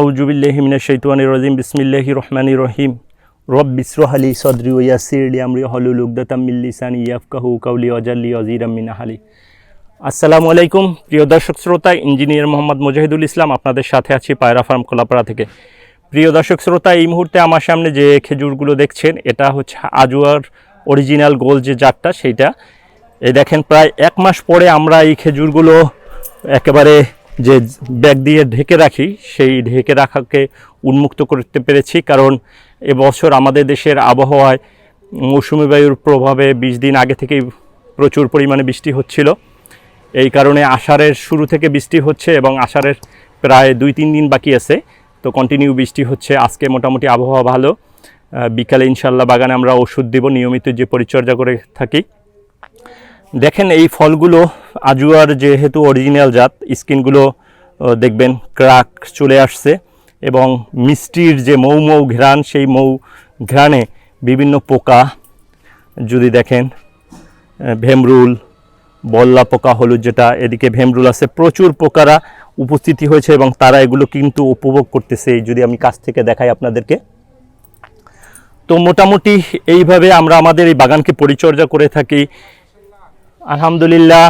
আউজুবিল্লাহিমিনা শৈতানির রাজিম বিসমিল্লাহি রহমানির রহিম। রব বিসরুহ আলী সদরি ও ইয়াসির লি আমরি, হলুল উগদাতাম মিল লিসানি ইয়াফকাহু কাউলি অজাল্লি অজিরাম মিন হালি আসসালামু আলাইকুম, প্রিয় দর্শক শ্রোতা, ইঞ্জিনিয়ার মোহাম্মদ মুজাহিদুল ইসলাম আপনাদের সাথে আছি পায়রা ফার্ম কোলাপাড়া থেকে। প্রিয় দর্শক শ্রোতা, এই মুহূর্তে আমার সামনে যে খেজুরগুলো দেখছেন, এটা হচ্ছে আজুয়ার অরিজিনাল গোল যে জাতটা, সেইটা। এই দেখেন, প্রায় এক মাস পরে আমরা এই খেজুরগুলো একেবারে যে ব্যাগ দিয়ে ঢেকে রাখি, সেই ঢেকে রাখাকে উন্মুক্ত করতে পেরেছি। কারণ এবছর আমাদের দেশের আবহাওয়ায় মৌসুমি বায়ুর প্রভাবে বিশ দিন আগে থেকেই প্রচুর পরিমাণে বৃষ্টি হচ্ছিল। এই কারণে আষাঢ়ের শুরু থেকে বৃষ্টি হচ্ছে এবং আষাঢ়ের প্রায় দুই তিন দিন বাকি আছে। তো কন্টিনিউ বৃষ্টি হচ্ছে। আজকে মোটামুটি আবহাওয়া ভালো। বিকালে ইনশাল্লাহ বাগানে আমরা ওষুধ দিব, নিয়মিত যে পরিচর্যা করে থাকি। দেখেন এই ফলগুলো আজুয়ার যেহেতু অরিজিনাল জাত, স্কিনগুলো দেখবেন ক্রাক চলে আসছে এবং মিষ্টির যে মৌ মৌ ঘ্রাণ, সেই মৌ ঘ্রাণে বিভিন্ন পোকা যদি দেখেন ভেমরুল, বল্লা পোকা, হলুদ যেটা, এদিকে ভেমরুল আছে, প্রচুর পোকারা উপস্থিতি হয়েছে এবং তারা এগুলো কিন্তু উপভোগ করতেছে। যদি আমি কাছ থেকে দেখাই আপনাদেরকে। তো মোটামুটি এইভাবে আমরা আমাদের এই বাগানকে পরিচর্যা করে থাকি। আলহামদুলিল্লাহ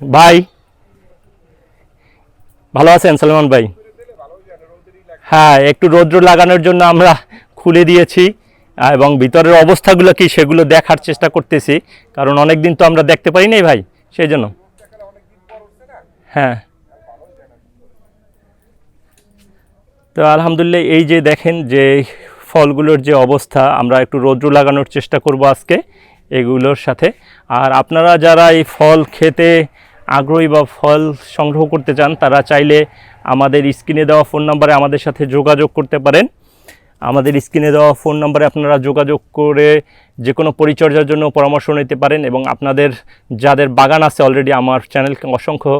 ভাই। ভালো আছেন সালমান ভাই? হ্যাঁ একটু রৌদ্র লাগানোর জন্য আমরা খুলে দিয়েছি এবং ভিতরের অবস্থাগুলো কি সেগুলো দেখার চেষ্টা করতেছি, কারণ অনেক দিন তো আমরা দেখতে পাই নাই ভাই, সেই জন্য। হ্যাঁ। তো আলহামদুলিল্লাহ, এই যে দেখেন যে ফলগুলোর যে অবস্থা, আমরা একটু রৌদ্র লাগানোর চেষ্টা করব আজকে এগুলোর সাথে। আর আপনারা যারা এই ফল খেতে আগ্রহী বা ফল সংগ্রহ করতে চান, তারা চাইলে আমাদের স্ক্রিনে দেওয়া ফোন নাম্বারে আমাদের সাথে যোগাযোগ করতে পারেন। আমাদের স্ক্রিনে দেওয়া ফোন নাম্বারে আপনারা যোগাযোগ করে যে কোনো পরিচর্যার জন্য পরামর্শ নিতে পারেন এবং আপনাদের যাদের বাগান আছে অলরেডি আমার চ্যানেলকে অসংখ্য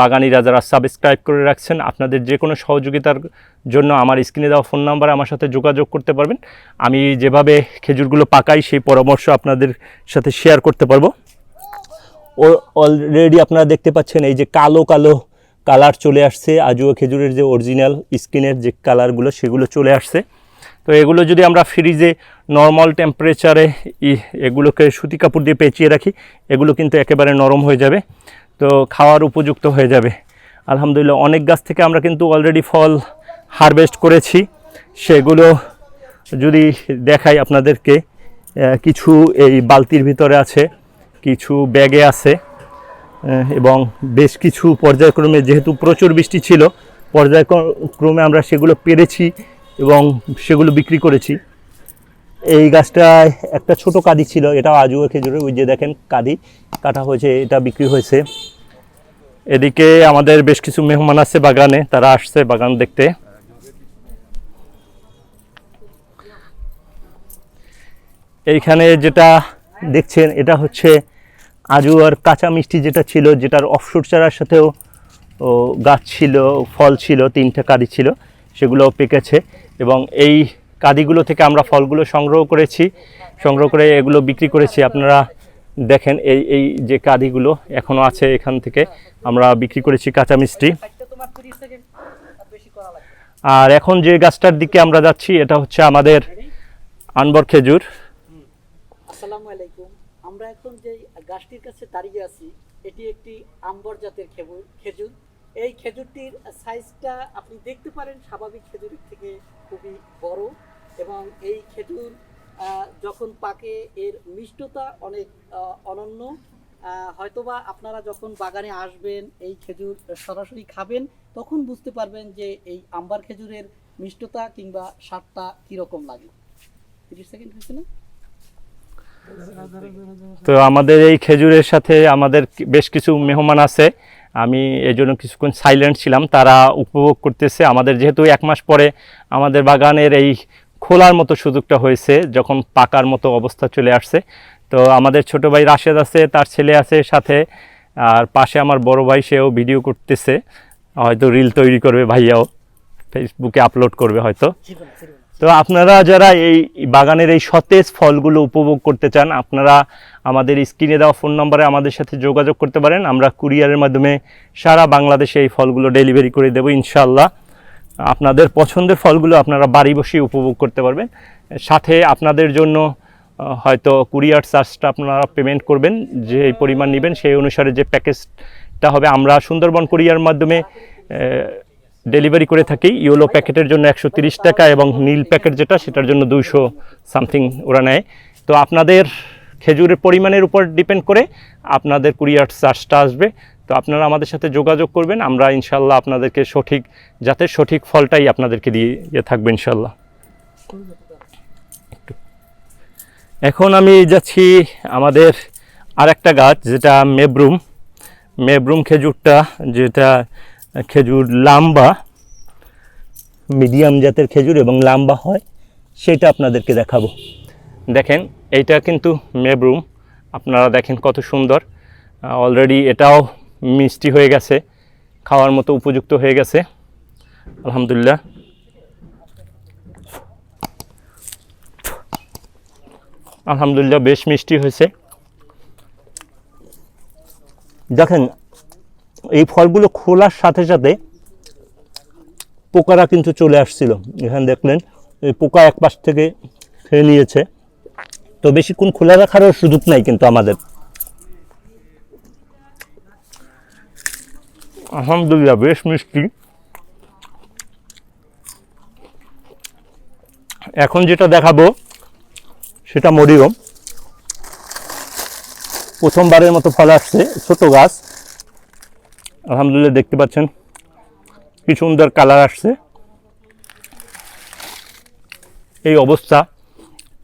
বাগানিরা যারা সাবস্ক্রাইব করে রাখছেন, আপনাদের যে কোনো সহযোগিতার জন্য আমার স্ক্রিনে দেওয়া ফোন নাম্বারে আমার সাথে যোগাযোগ করতে পারবেন। আমি যেভাবে খেজুরগুলো পাকাই, সেই পরামর্শ আপনাদের সাথে শেয়ার করতে পারব। অলরেডি আপনারা দেখতে পাচ্ছেন এই যে কালো কালো কালার চলে আসছে, আজুয়া খেজুরের যে অরিজিনাল স্কিনের যে কালারগুলো, সেগুলো চলে আসছে। তো এগুলো যদি আমরা ফ্রিজে নর্মাল টেম্পারেচারে এগুলোকে সুতি কাপড় দিয়ে পেঁচিয়ে রাখি, এগুলো কিন্তু একেবারে নরম হয়ে যাবে, তো খাওয়ার উপযুক্ত হয়ে যাবে। আলহামদুলিল্লাহ, অনেক গাছ থেকে আমরা কিন্তু অলরেডি ফল হারভেস্ট করেছি। সেগুলো যদি দেখাই আপনাদেরকে কিছু এই বালতির ভিতরে আছে। কিছু ব্যাগে আছে এবং বেশ কিছু পর্যায়ক্রমে, যেহেতু প্রচুর বৃষ্টি ছিল, পর্যায়ক্রমে আমরা সেগুলো পেরেছি এবং সেগুলো বিক্রি করেছি। এই গাছটায় একটা ছোট কাদি ছিল এটাও আজুয়া খেজুরের ওই যে দেখেন কাদি, কাটা হয়েছে, এটা বিক্রি হয়েছে। এদিকে আমাদের বেশ কিছু মেহমান আছে বাগানে, তারা আসছে বাগান দেখতে। এইখানে যেটা দেখছেন, এটা হচ্ছে আজুয়ার কাঁচা মিষ্টি যেটা ছিল, যেটার অফসুর চারার সাথেও, ও, গাছ ছিল, ফল ছিল, তিনটে কাদি ছিল সেগুলো পেকেছে। এবং এই কাদিগুলো থেকে আমরা ফলগুলো সংগ্রহ করেছি। সংগ্রহ করে এগুলো বিক্রি করেছি। আপনারা দেখেন এই এই যে কাদিগুলো এখনও আছে এখান থেকে। আমরা বিক্রি করেছি কাঁচা মিষ্টি। আর এখন যে গাছটার দিকে আমরা যাচ্ছি, এটা হচ্ছে আমাদের আনবর খেজুর। আসসালামু আলাইকুম। আমরা এখন যে গাছটির কাছে দাঁড়িয়ে আছি, এটি একটি আম্বর জাতের খেজুর। এই খেজুরটির সাইজটা আপনি দেখতে পারেন, স্বাভাবিক খেজুরের থেকে খুবই বড় এবং এই খেজুর যখন পাকে এর মিষ্টতা অনেক অনন্য। হয়তোবা আপনারা যখন বাগানে আসবেন, এই খেজুর সরাসরি খাবেন, তখন বুঝতে পারবেন যে এই আম্বার খেজুরের মিষ্টতা কিংবা স্বাদটা কীরকম লাগে। তিরিশ সেকেন্ড হয়েছে না? তো আমাদের এই খেজুরের সাথে আমাদের বেশ কিছু মেহমান আছে। আমি এই জন্য কিছুক্ষণ সাইলেন্ট ছিলাম। তারা উপভোগ করতেছে। আমাদের যেহেতু এক মাস পরে আমাদের বাগানের এই খোলার মতো সুযোগটা হয়েছে, যখন পাকার মতো অবস্থা চলে আসছে। তো আমাদের ছোট ভাই রাশেদ আছে, তার ছেলে আছে সাথে। আর পাশে আমার বড় ভাই, সেও ভিডিও করতেছে। হয়তো রিল তৈরি করবে ভাইয়াও। ফেসবুকে আপলোড করবে হয়তো। তো আপনারা যারা এই বাগানের এই সতেজ ফলগুলো উপভোগ করতে চান আপনারা আমাদের স্ক্রিনে দেওয়া ফোন নম্বরে আমাদের সাথে যোগাযোগ করতে পারেন। আমরা কুরিয়ারের মাধ্যমে সারা বাংলাদেশে এই ফলগুলো ডেলিভারি করে দেবো ইনশাল্লাহ আপনাদের পছন্দের ফলগুলো আপনারা বাড়ি বসে উপভোগ করতে পারবেন। সাথে আপনাদের জন্য হয়তো কুরিয়ার চার্জটা আপনারা পেমেন্ট করবেন যে পরিমাণ নেবেন সেই অনুসারে যে প্যাকেজটা হবে আমরা সুন্দরবন কুরিয়ার মাধ্যমে ডেলিভারি করে থাকি। ইয়েলো প্যাকেটের জন্য একশো টাকা এবং নীল প্যাকেট যেটা, সেটার জন্য দুইশো সামথিং ওরা নেয়। তো আপনাদের খেজুরের পরিমাণের উপর ডিপেন্ড করে আপনাদের কুরিয়ার চার্জটা আসবে। তো আপনারা আমাদের সাথে যোগাযোগ করবেন, আমরা ইনশাল্লাহ আপনাদেরকে সঠিক, যাতে সঠিক ফলটাই আপনাদেরকে দিয়ে ইয়ে থাকবে ইনশাল্লাহ। এখন আমি যাচ্ছি আমাদের আরেকটা গাছ, যেটা মেবরুম। মেবরুম খেজুরটা, যেটা খেজুর লাম্বা, মিডিয়াম জাতের খেজুর এবং লাম্বা হয়, সেটা আপনাদেরকে দেখাবো। দেখেন, এইটা কিন্তু মেবরুম। আপনারা দেখেন কত সুন্দর। অলরেডি এটাও মিষ্টি হয়ে গেছে, খাওয়ার মতো উপযুক্ত হয়ে গেছে। আলহামদুলিল্লাহ। আলহামদুলিল্লাহ, বেশ মিষ্টি হয়েছে। দেখেন এই ফলগুলো খোলার সাথে সাথে পোকারা কিন্তু চলে আসছিল। এখানে দেখলেন, এই পোকা এক পাশ থেকে খেয়ে নিয়েছে। তো বেশিক্ষণ খোলা রাখারও সুযোগ নাই কিন্তু আমাদের। আলহামদুলিল্লাহ, বেশ মিষ্টি। এখন যেটা দেখাবো, সেটা মরিয়ম। প্রথমবারের মতো ফল আসছে, ছোট গাছ। আলহামদুলিল্লাহ দেখতে পাচ্ছেন। কি সুন্দর কালার আসছে। এই অবস্থা।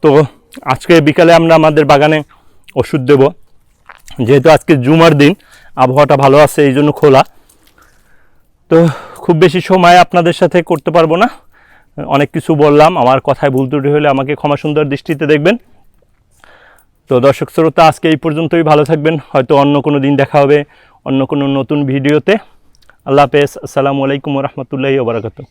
তো আজকে বিকালে আমরা আমাদের বাগানে ওষুধ দেব। যেহেতু আজকে জুমার দিন, আবহাওয়াটা ভালো আছে, এই জন্য খোলা। তো খুব বেশি সময় আপনাদের সাথে করতে পারব না। অনেক কিছু বললাম, আমার কথায় ভুল ত্রুটি হলে আমাকে ক্ষমা সুন্দর দৃষ্টিতে দেখবেন। তো দর্শক শ্রোতা, আজকে এই পর্যন্তই। ভালো থাকবেন। হয়তো অন্য কোনো দিন দেখা হবে। অন্য কোনো নতুন ভিডিওতে। আল্লাহ হাফেজ। আসসালামু আলাইকুম রহমতুল্লাহি ওবরাকাতু